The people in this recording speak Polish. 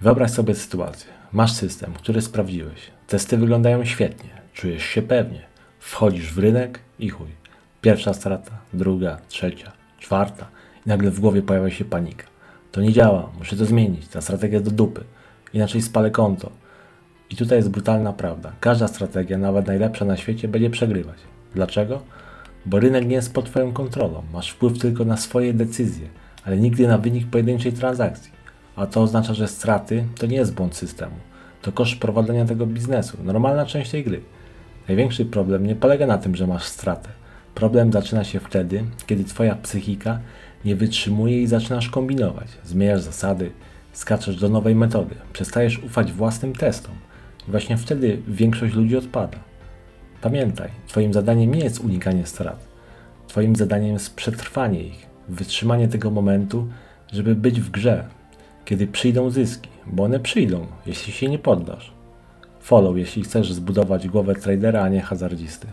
Wyobraź sobie sytuację. Masz system, który sprawdziłeś. Testy wyglądają świetnie. Czujesz się pewnie. Wchodzisz w rynek i chuj. Pierwsza strata, druga, trzecia, czwarta i nagle w głowie pojawia się panika. To nie działa, muszę to zmienić, ta strategia do dupy. Inaczej spalę konto. I tutaj jest brutalna prawda. Każda strategia, nawet najlepsza na świecie, będzie przegrywać. Dlaczego? Bo rynek nie jest pod Twoją kontrolą. Masz wpływ tylko na swoje decyzje, ale nigdy na wynik pojedynczej transakcji. A to oznacza, że straty to nie jest błąd systemu. To koszt prowadzenia tego biznesu, normalna część tej gry. Największy problem nie polega na tym, że masz stratę. Problem zaczyna się wtedy, kiedy Twoja psychika nie wytrzymuje i zaczynasz kombinować. Zmieniasz zasady, skaczesz do nowej metody, przestajesz ufać własnym testom. I właśnie wtedy większość ludzi odpada. Pamiętaj, Twoim zadaniem nie jest unikanie strat. Twoim zadaniem jest przetrwanie ich, wytrzymanie tego momentu, żeby być w grze, kiedy przyjdą zyski, bo one przyjdą, jeśli się nie poddasz. Follow, jeśli chcesz zbudować głowę tradera, a nie hazardzisty.